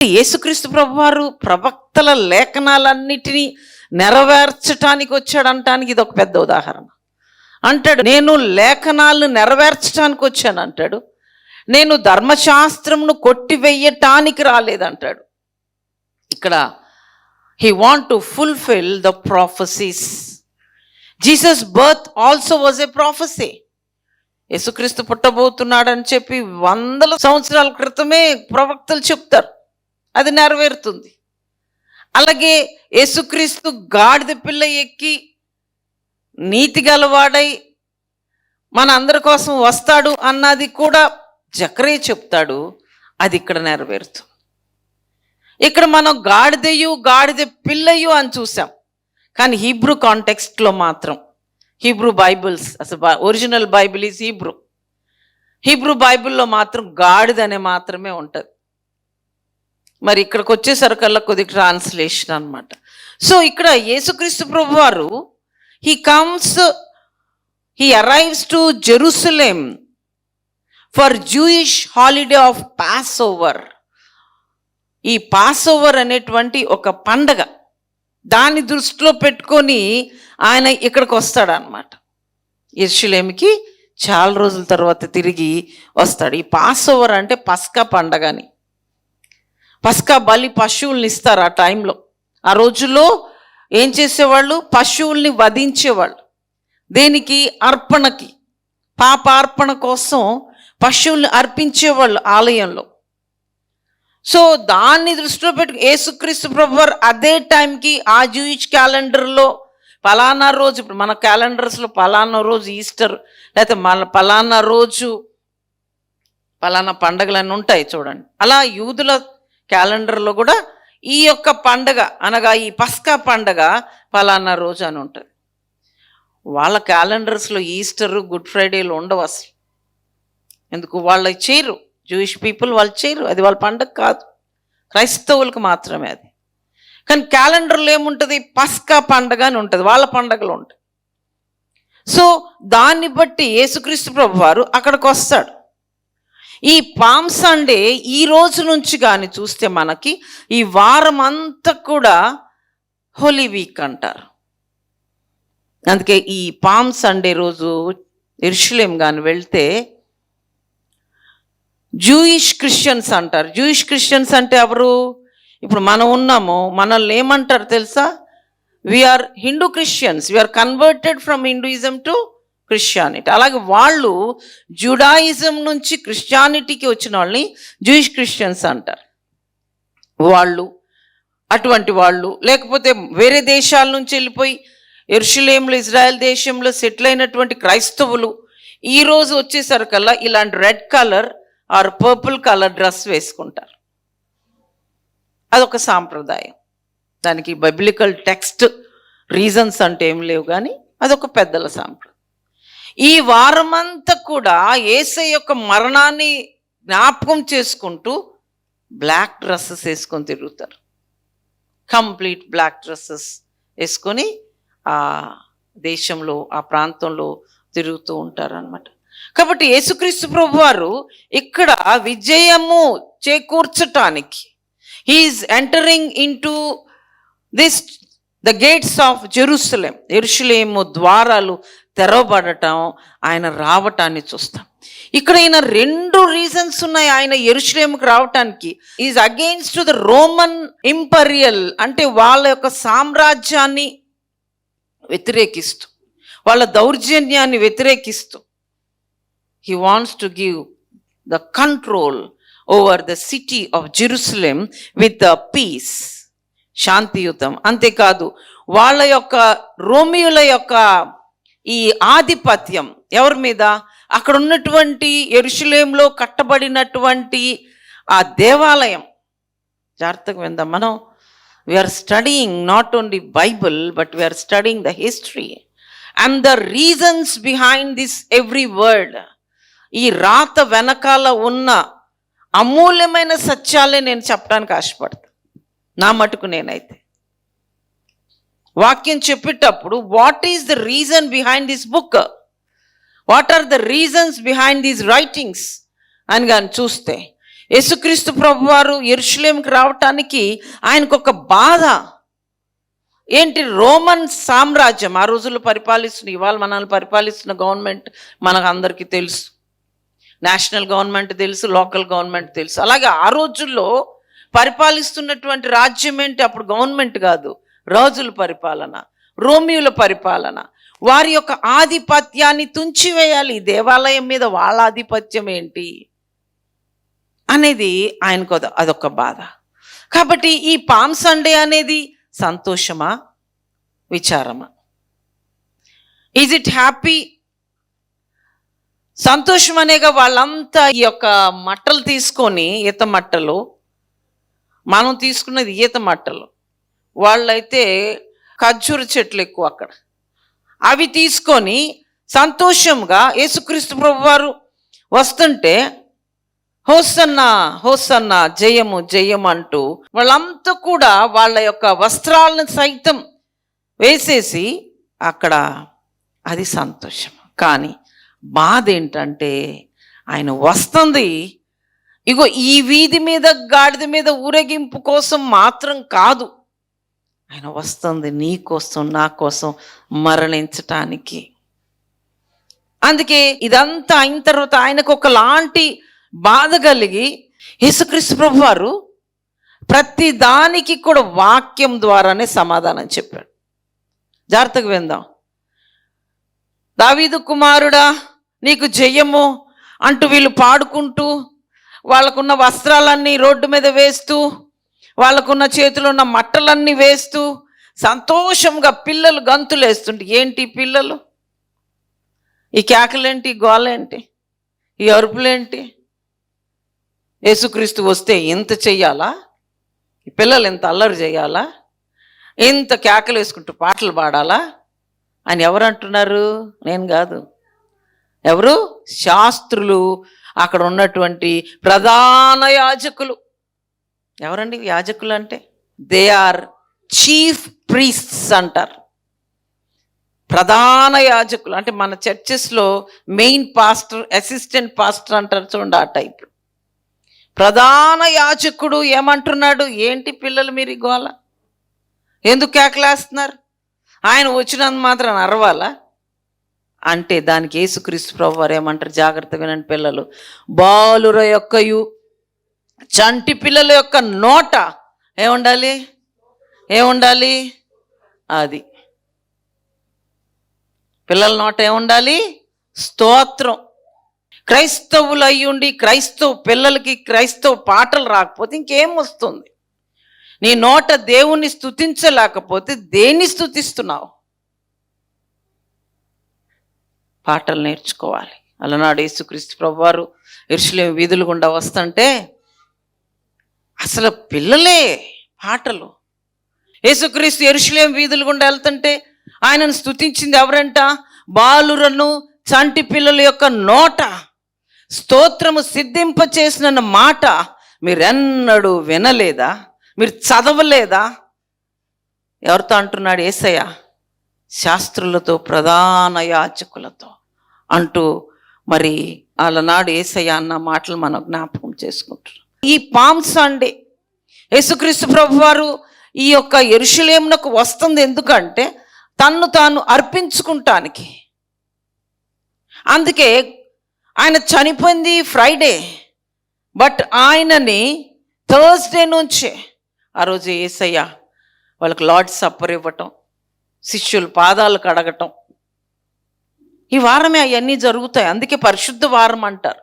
యేసుక్రీస్తు ప్రభువారు ప్రవక్తల లేఖనాలన్నిటినీ నెరవేర్చటానికి వచ్చాడంటానికి ఇది ఒక పెద్ద ఉదాహరణ. అంటాడు నేను లేఖనాలను నెరవేర్చడానికి వచ్చాను అంటాడు. నేను ధర్మశాస్త్రంను కొట్టివేయటానికి రాలేదంటాడు ఇక్కడ he want to fulfil the prophecies Jesus birth also was a prophecy యేసుక్రీస్తు పుట్టబోతున్నాడని చెప్పి వందల సంవత్సరాల క్రితమే ప్రవక్తలు చెప్తారు. అది నెరవేరుతుంది. అలాగే యేసుక్రీస్తు గాడిద పిల్ల ఎక్కి నీతి గలవాడై మన అందరి కోసం వస్తాడు అన్నది కూడా జకరే చెప్తాడు. అది ఇక్కడ నెరవేరుతుంది. ఇక్కడ మనం గాడిదయు గాడిద పిల్లయు అని చూసాం. కానీ హీబ్రూ కాంటెక్స్ట్లో మాత్రం హీబ్రూ బైబిల్స్ అసలు original Bible is Hebrew. Hebrew బైబిల్లో మాత్రం గాడిద అనే మాత్రమే ఉంటుంది. మరి ఇక్కడికి వచ్చేసరికల్లా కొద్ది ట్రాన్స్లేషన్ అనమాట సో ఇక్కడ యేసుక్రీస్తు ప్రభు వారు he comes he arrives to Jerusalem for Jewish holiday of Passover ఈ పాస్ ఓవర్ అనేటువంటి ఒక పండగ. దాన్ని దృష్టిలో పెట్టుకొని ఆయన ఇక్కడికి వస్తాడనమాట ఇర్షులేమికి చాలా రోజుల తర్వాత తిరిగి వస్తాడు. ఈ పాస్ ఓవర్ అంటే పస్కా పండగని. పస్కా బలి పశువుల్ని ఇస్తారు ఆ టైంలో. ఆ రోజుల్లో ఏం చేసేవాళ్ళు? పశువుల్ని వధించేవాళ్ళు. దేనికి? అర్పణకి. పాపార్పణ కోసం పశువుల్ని అర్పించేవాళ్ళు ఆలయంలో. సో దాన్ని దృష్టిలో పెట్టు యేసుక్రీస్తు ప్రభువారు అదే టైంకి ఆ జూయిష్ క్యాలెండర్లో పలానా రోజు ఇప్పుడు మన క్యాలెండర్స్లో పలానా రోజు ఈస్టర్ లేకపోతే మన పలానా రోజు పలానా పండగలన్నీ ఉంటాయి చూడండి. అలా యూదుల క్యాలెండర్లో కూడా ఈ యొక్క పండగ అనగా ఈ పస్కా పండగ పలానా రోజు అని ఉంటుంది. వాళ్ళ క్యాలెండర్స్లో ఈస్టర్ గుడ్ ఫ్రైడేలు ఉండవు అసలు. ఎందుకు? వాళ్ళు చేయరు. జూయిష్ పీపుల్ వాళ్ళు చేయరు. అది వాళ్ళ పండగ కాదు. క్రైస్తవులకు మాత్రమే అది. కానీ క్యాలెండర్లో ఏముంటుంది? పస్కా పండగ అని ఉంటుంది. వాళ్ళ పండగలు ఉంటాయి. సో దాన్ని బట్టి యేసుక్రీస్తు ప్రభు వారు అక్కడికి వస్తాడు. ఈ పామ్ సండే ఈ రోజు నుంచి కానీ చూస్తే మనకి ఈ వారం అంతా కూడా హోలీ వీక్ అంటారు. అందుకే ఈ పామ్ సండే రోజు ఇర్షులేం కానీ వెళ్తే జూయిష్ క్రిస్టియన్స్ అంటారు. జూయిష్ క్రిస్టియన్స్ అంటే ఎవరు? ఇప్పుడు మనం ఉన్నాము మనల్ని ఏమంటారు తెలుసా? We are Hindu Christians we are converted from Hinduism to Christianity. అలాగే వాళ్ళు జుడాయిజం నుంచి క్రిస్టియానిటీకి వచ్చిన వాళ్ళని జూయిష్ క్రిస్టియన్స్ అంటారు. వాళ్ళు అటువంటి వాళ్ళు లేకపోతే వేరే దేశాల నుంచి వెళ్ళిపోయి ఎరుషులేంలో ఇజ్రాయెల్ దేశంలో సెటిల్ అయినటువంటి క్రైస్తవులు ఈరోజు వచ్చేసరికల్లా ఇలాంటి red colour or purple colour dress వేసుకుంటారు. అదొక సాంప్రదాయం. దానికి బైబిలికల్ టెక్స్ట్ రీజన్స్ అంటే ఏం లేవు కానీ అదొక పెద్దల సాంప్రదాయం. ఈ వారమంతా కూడా ఏసై యొక్క మరణాన్ని జ్ఞాపకం చేసుకుంటూ బ్లాక్ డ్రెస్సెస్ వేసుకొని తిరుగుతారు. కంప్లీట్ బ్లాక్ డ్రెస్సెస్ వేసుకొని ఆ దేశంలో ఆ ప్రాంతంలో తిరుగుతూ ఉంటారనమాట కాబట్టి యేసుక్రీస్తు ప్రభు వారు ఇక్కడ విజయము చేకూర్చటానికి he is entering into this the gates of Jerusalem Jerusalem ద్వారాలు తెరవబడటం ఆయన రావటాన్ని చూస్తాం. ఇక్కడ ఈయన రెండు రీజన్స్ ఉన్నాయి ఆయన ఎరుషులేముకి రావటానికి. Is against the Roman imperial అంటే వాళ్ళ యొక్క సామ్రాజ్యాన్ని వ్యతిరేకిస్తూ వాళ్ళ దౌర్జన్యాన్ని వ్యతిరేకిస్తూ. He wants to give the control over the city of Jerusalem with the peace శాంతియుతం. అంతేకాదు వాళ్ళ యొక్క రోమియుల యొక్క ఈ ఆధిపత్యం ఎవరి మీద? అక్కడ ఉన్నటువంటి ఎరుషులేంలో కట్టబడినటువంటి ఆ దేవాలయం. జాగ్రత్తగా విందాం. మనం we are studying not only Bible but we are studying the history and the reasons behind this every word ఈ రాత వెనకాల ఉన్న అమూల్యమైన సత్యాలే నేను చెప్పడానికి ఆశపడతాను నా మటుకు నేనైతే. వాక్యం చెప్పేటప్పుడు what is the reason behind this book what are the reasons behind these writings అని కానీ చూస్తే యేసుక్రీస్తు ప్రభు వారు ఎరుషులేంకి రావటానికి ఆయనకు ఒక బాధ. ఏంటి? రోమన్ సామ్రాజ్యం ఆ రోజుల్లో పరిపాలిస్తున్న ఇవాళ మనల్ని పరిపాలిస్తున్న గవర్నమెంట్ మనకు అందరికీ తెలుసు. నేషనల్ గవర్నమెంట్ తెలుసు లోకల్ గవర్నమెంట్ తెలుసు. అలాగే ఆ రోజుల్లో పరిపాలిస్తున్నటువంటి రాజ్యం ఏంటి? అప్పుడు గవర్నమెంట్ కాదు. రాజుల పరిపాలన రోమియుల పరిపాలన. వారి యొక్క ఆధిపత్యాన్ని తుంచివేయాలి. ఈ దేవాలయం మీద వాళ్ళ ఆధిపత్యం ఏంటి? అనేది ఆయనకు అదొక బాధ. కాబట్టి ఈ పామ్ సండే అనేది సంతోషమా? విచారమా? ఈజ్ ఇట్ హ్యాపీ సంతోషం అనేగా వాళ్ళంతా ఈ యొక్క మట్టలు తీసుకొని ఈత మట్టలు మనం తీసుకున్నది ఈత మట్టలు. వాళ్ళైతే ఖర్జూర చెట్లు ఎక్కువ అక్కడ. అవి తీసుకొని సంతోషంగా యేసుక్రీస్తు ప్రభు వారు వస్తుంటే హోసన్న హోసన్న జయము జయము అంటూ వాళ్ళంతా కూడా వాళ్ళ యొక్క వస్త్రాలను సైతం వేసేసి అక్కడ అది సంతోషం. కానీ బాధ ఏంటంటే ఆయన వస్తుంది ఇగో ఈ వీధి మీద గాడిద మీద ఊరేగింపు కోసం మాత్రం కాదు. ఆయన వస్తుంది నీ కోసం నా కోసం మరణించటానికి అందుకే ఇదంతా అయిన తర్వాత ఆయనకు ఒకలాంటి బాధ కలిగి యేసుక్రీస్తు ప్రభు వారు ప్రతి దానికి కూడా వాక్యం ద్వారానే సమాధానం చెప్పాడు. జాగ్రత్తగా విందాం. దావీదు కుమారుడా నీకు జయము అంటూ వీళ్ళు పాడుకుంటూ వాళ్ళకున్న వస్త్రాలన్నీ రోడ్డు మీద వేస్తూ వాళ్ళకున్న చేతిలో ఉన్న మట్టలన్నీ వేస్తూ సంతోషంగా పిల్లలు గంతులు వేస్తుంటే ఏంటి పిల్లలు? ఈ కేకలేంటి? గోలేంటి ఈ అరుపులేంటి? యేసుక్రీస్తు వస్తే ఇంత చెయ్యాలా? ఈ పిల్లలు ఇంత అల్లరి చేయాలా? ఇంత కేకలు వేసుకుంటూ పాటలు పాడాలా? అని ఎవరు అంటున్నారు నేను కాదు. ఎవరు? శాస్త్రులు. అక్కడ ఉన్నటువంటి ప్రధాన యాజకులు. ఎవరండి యాజకులు అంటే దే ఆర్ చీఫ్ ప్రీస్ట్స్ అంటారు. ప్రధాన యాజకులు అంటే మన చర్చెస్లో మెయిన్ పాస్టర్ అసిస్టెంట్ పాస్టర్ అంటారు చూడండి ఆ టైప్ ప్రధాన యాజకుడు ఏమంటున్నాడు? ఏంటి పిల్లలు మీరు గోల? ఎందుకు కేకలేస్తున్నారు? ఆయన వచ్చినంత మాత్రం అరవాలా అంటే దానికి యేసుక్రీస్తు ప్రభు వారు ఏమంటారు? జాగ్రత్త వినండి పిల్లలు. బాలుర యొక్కయు చంటి పిల్లల యొక్క నోట ఏముండాలి? ఏముండాలి? అది. పిల్లల నోట ఏముండాలి? స్తోత్రం. క్రైస్తవులు అయ్యుండి క్రైస్తవ పిల్లలకి క్రైస్తవ పాటలు రాకపోతే ఇంకేం వస్తుంది? నీ నోట దేవుణ్ణి స్తుతించలేకపోతే దేన్ని స్థుతిస్తున్నావు పాటలు నేర్చుకోవాలి. అలనాడు యేసుక్రీస్తు ప్రభువారు ఇరుషులేం వీధులు గుండా వస్తుంటే అసలు పిల్లలే పాటలు. యేసుక్రీస్తు ఎరుషులేం వీధులు గుండా వెళ్తుంటే ఆయనను స్తుతించింది ఎవరంట? బాలురను చంటి పిల్లల యొక్క నోట. స్తోత్రము సిద్ధింప చేసిన మాట మీరెన్నడూ వినలేదా? మీరు చదవలేదా? ఎవరితో అంటున్నాడు? ఏసయ్య శాస్త్రులతో ప్రధాన యాచకులతో అంటూ మరి అలనాడు ఏసయ్య అన్న మాటలు మనం జ్ఞాపకం చేసుకుంటున్నాం. ఈ పామ్ సండే యేసుక్రీస్తు ప్రభు వారు ఈ యొక్క ఎరుషులేమునకు వస్తుంది ఎందుకంటే తన్ను తాను అర్పించుకుంటానికి. అందుకే ఆయన చనిపోయింది ఫ్రైడే బట్ ఆయనని థర్స్డే నుంచే ఆ రోజు ఏసయ్య వాళ్ళకి లార్డ్ సప్పర్ ఇవ్వటం శిష్యుల పాదాలు కడగటం. ఈ వారమే అవన్నీ జరుగుతాయి. అందుకే పరిశుద్ధ వారం అంటారు.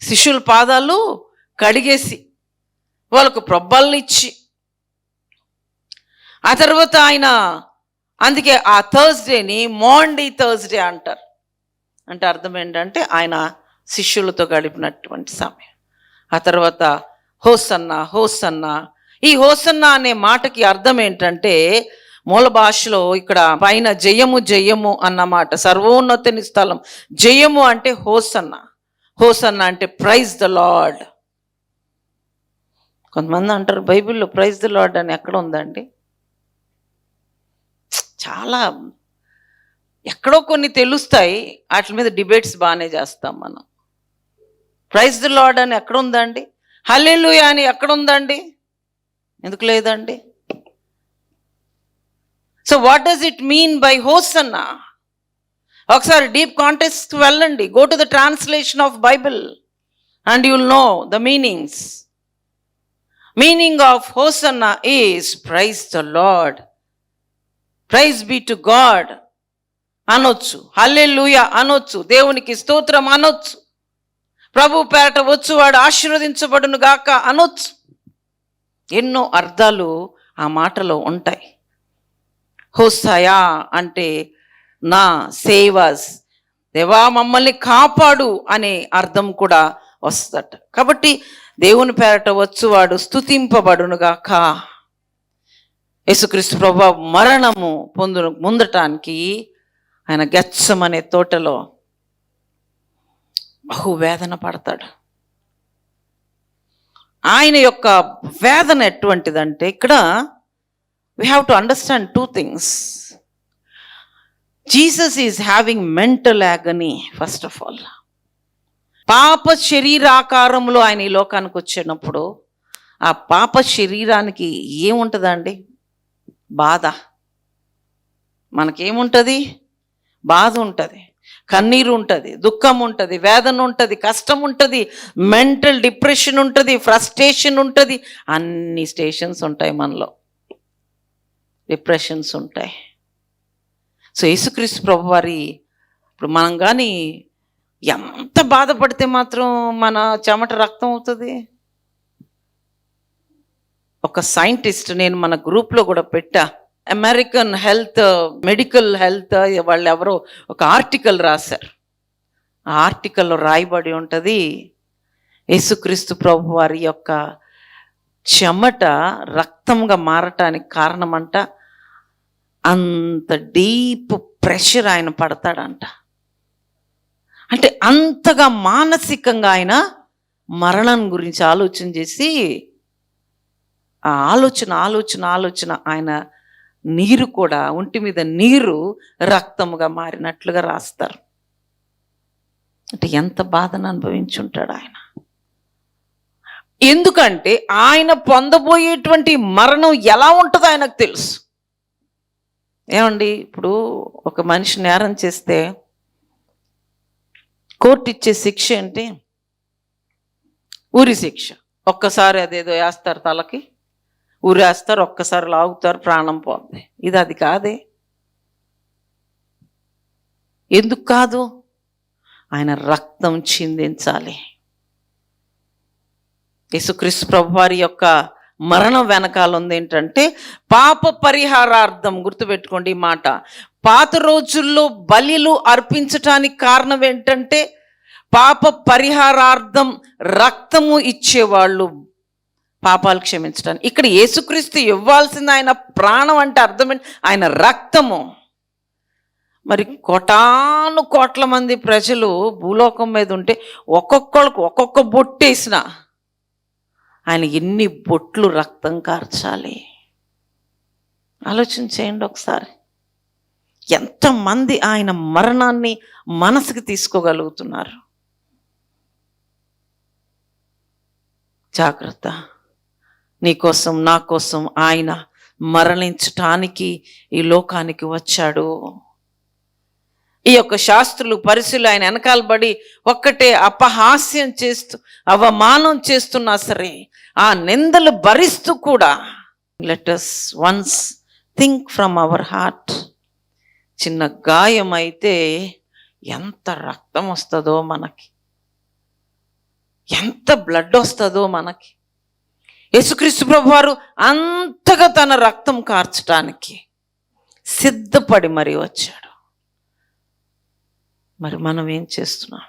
శిష్యుల పాదాలు కడిగేసి వాళ్ళకు ప్రబ్బల్ని ఇచ్చి ఆ తర్వాత ఆయన అందుకే ఆ థర్స్డేని మోండీ థర్స్డే అంటారు. అంటే అర్థం ఏంటంటే ఆయన శిష్యులతో గడిపినటువంటి సమయం. ఆ తర్వాత హోసన్న హోసన్న. ఈ హోసన్న అనే మాటకి అర్థం ఏంటంటే మూల భాషలో ఇక్కడ పైన జయము జయము అన్నమాట సర్వోన్నతిని స్థలం. జయము అంటే హోసన్న. హోసన్న అంటే ప్రైజ్ ద లార్డ్. కొంతమంది అంటారు బైబిల్లో ప్రైజ్ ద లార్డ్ అని ఎక్కడ ఉందండి? చాలా ఎక్కడో కొన్ని తెలుస్తాయి వాటి మీద డిబేట్స్ బాగానే చేస్తాం మనం. ప్రైజ్ ద లార్డ్ అని ఎక్కడ ఉందండి? హల్లెలుయా అని ఎక్కడ ఉందండి? ఎందుకు లేదండి? So what does it mean by hosanna? ఒకసారి డీప్ కాంటెక్స్ట్ వెళ్ళండి. Go to the translation of Bible and you'll know the meanings meaning of hosanna is praise the Lord praise be to God అనొచ్చు hallelujah అనొచ్చు దేవునికి స్తోత్రం అనొచ్చు ప్రభు పేరట వచ్చువాడు ఆశీర్వదించబడును గాక అనొచ్చు ఎన్నో అర్థాలు ఆ మాటలో ఉంటాయి హోసయా అంటే నా సేవస్. దేవా మమ్మల్ని కాపాడు అనే అర్థం కూడా వస్తుందట. కాబట్టి దేవుని పేరట వచ్చువాడు స్థుతింపబడునుగాక యేసుక్రీస్తు ప్రభు మరణము పొందు ముందటానికి ఆయన గచ్చం అనే తోటలో బహు వేదన పడతాడు. ఆయన యొక్క వేదన ఎటువంటిదంటే ఇక్కడ we have to understand two things Jesus is having mental agony first of all పాప శరీరాకారంలో ఆయన ఈ లోకానికి వచ్చినప్పుడు ఆ పాప శరీరానికి ఏముంటుందండి? బాధ. మనకేముంటుంది? బాధ ఉంటుంది. కన్నీరు ఉంటుంది దుఃఖం ఉంటుంది వేదన ఉంటుంది కష్టం ఉంటుంది మెంటల్ డిప్రెషన్ ఉంటుంది ఫ్రస్ట్రేషన్ ఉంటుంది. అన్ని స్టేషన్స్ ఉంటాయి మనలో. డిప్రెషన్స్ ఉంటాయి. సో యేసుక్రీస్తు ప్రభు వారి ఇప్పుడు మనం కానీ ఎంత బాధపడితే మాత్రం మన చెమట రక్తం అవుతుంది. ఒక సైంటిస్ట్ నేను మన గ్రూప్లో కూడా పెట్టా. అమెరికన్ హెల్త్ మెడికల్ హెల్త్ వాళ్ళు ఎవరో ఒక ఆర్టికల్ రాశారు. ఆ ఆర్టికల్లో రాయబడి ఉంటుంది యేసుక్రీస్తు ప్రభు వారి యొక్క చెమట రక్తంగా మారటానికి కారణమంట. అంత డీప్ ప్రెషర్ ఆయన పడతాడంట. అంటే అంతగా మానసికంగా ఆయన మరణం గురించి ఆలోచన చేసి ఆ ఆలోచన ఆలోచన ఆలోచన ఆయన నీరు కూడా ఒంటి మీద నీరు రక్తముగా మారినట్లుగా రాస్తారు. అంటే ఎంత బాధను అనుభవించుంటాడు ఆయన. ఎందుకంటే ఆయన పొందబోయేటువంటి మరణం ఎలా ఉంటుందో ఆయనకు తెలుసు. ఏమండి ఇప్పుడు ఒక మనిషి నేరం చేస్తే కోర్టు ఇచ్చే శిక్ష ఏంటి? ఊరి శిక్ష. ఒక్కసారి అదేదో వేస్తారు తలకి ఊరేస్తారు ఒక్కసారి లాగుతారు ప్రాణం పోతుంది. ఇది అది కాదే. ఎందుకు కాదు? ఆయన రక్తం చిందించాలి. యేసుక్రీస్తు ప్రభు వారి యొక్క మరణం వెనకాల ఉంది ఏంటంటే పాప పరిహారార్థం గుర్తుపెట్టుకోండి ఈ మాట. పాత రోజుల్లో బలిలు అర్పించటానికి కారణం ఏంటంటే పాప పరిహారార్థం రక్తము ఇచ్చేవాళ్ళు పాపాలు క్షమించడానికి ఇక్కడ యేసుక్రీస్తు ఇవ్వాల్సింది ఆయన ప్రాణం అంటే అర్థం ఏంటి? ఆయన రక్తము. మరి కోటాను కోట్ల మంది ప్రజలు భూలోకం మీద ఉంటే ఒక్కొక్కళ్ళకు ఒక్కొక్క బొట్టేసిన ఆయన ఎన్ని బొట్లు రక్తం కార్చాలి? ఆలోచన చేయండి ఒకసారి. ఎంతమంది ఆయన మరణాన్ని మనసుకి తీసుకోగలుగుతున్నారు? జాగ్రత్త. నీకోసం నా కోసం ఆయన మరణించటానికి ఈ లోకానికి వచ్చాడు. ఈ యొక్క శాస్త్రులు పరిశీలు ఆయన వెనకాలబడి ఒక్కటే అపహాస్యం చేస్తూ అవమానం చేస్తున్నా సరే ఆ నిందలు భరిస్తూ కూడా let us once think from our heart చిన్న గాయం అయితే ఎంత రక్తం వస్తుందో మనకి. ఎంత బ్లడ్ వస్తుందో మనకి. యేసుక్రీస్తు ప్రభు వారు అంతగా తన రక్తం కార్చడానికి సిద్ధపడి మరి వచ్చాడు. మరి మనం ఏం చేస్తున్నాం?